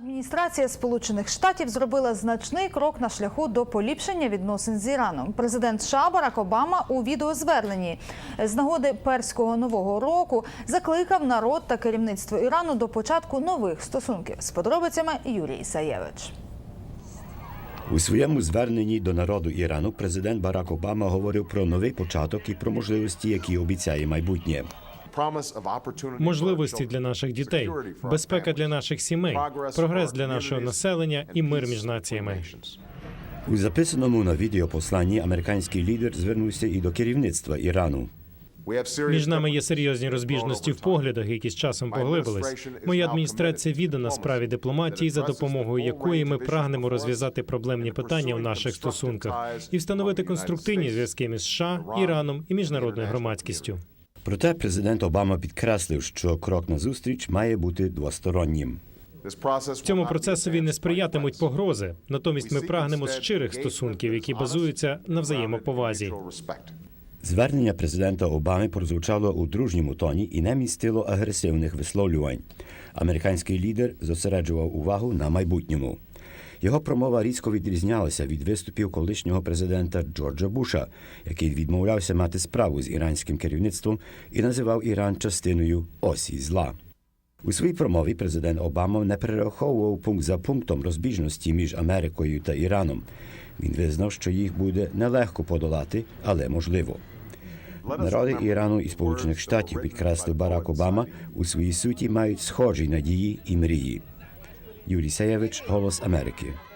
Адміністрація Сполучених Штатів зробила значний крок на шляху до поліпшення відносин з Іраном. Президент США Барак Обама у відеозверненні з нагоди перського нового року закликав народ та керівництво Ірану до початку нових стосунків. З подробицями Юрій Саєвич. У своєму зверненні до народу Ірану президент Барак Обама говорив про новий початок і про можливості, які обіцяє майбутнє. Можливості для наших дітей, безпека для наших сімей, прогрес для нашого населення і мир між націями. У записаному на відео посланні американський лідер звернувся і до керівництва Ірану. Між нами є серйозні розбіжності в поглядах, які з часом поглибились. Моя адміністрація віддана справі дипломатії, за допомогою якої ми прагнемо розв'язати проблемні питання в наших стосунках і встановити конструктивні зв'язки між США, Іраном і міжнародною громадськістю. Проте президент Обама підкреслив, що крок назустріч має бути двостороннім. В цьому процесові не сприятимуть погрози. Натомість ми прагнемо щирих стосунків, які базуються на взаємоповазі. Звернення президента Обами прозвучало у дружньому тоні і не містило агресивних висловлювань. Американський лідер зосереджував увагу на майбутньому. Його промова різко відрізнялася від виступів колишнього президента Джорджа Буша, який відмовлявся мати справу з іранським керівництвом і називав Іран частиною осі зла. У своїй промові президент Обама не перераховував пункт за пунктом розбіжності між Америкою та Іраном. Він визнав, що їх буде нелегко подолати, але можливо. Народи Ірану і Сполучених Штатів, підкреслив Барак Обама, у своїй суті мають схожі надії і мрії. Jurisejewicz, Holos Ameryki.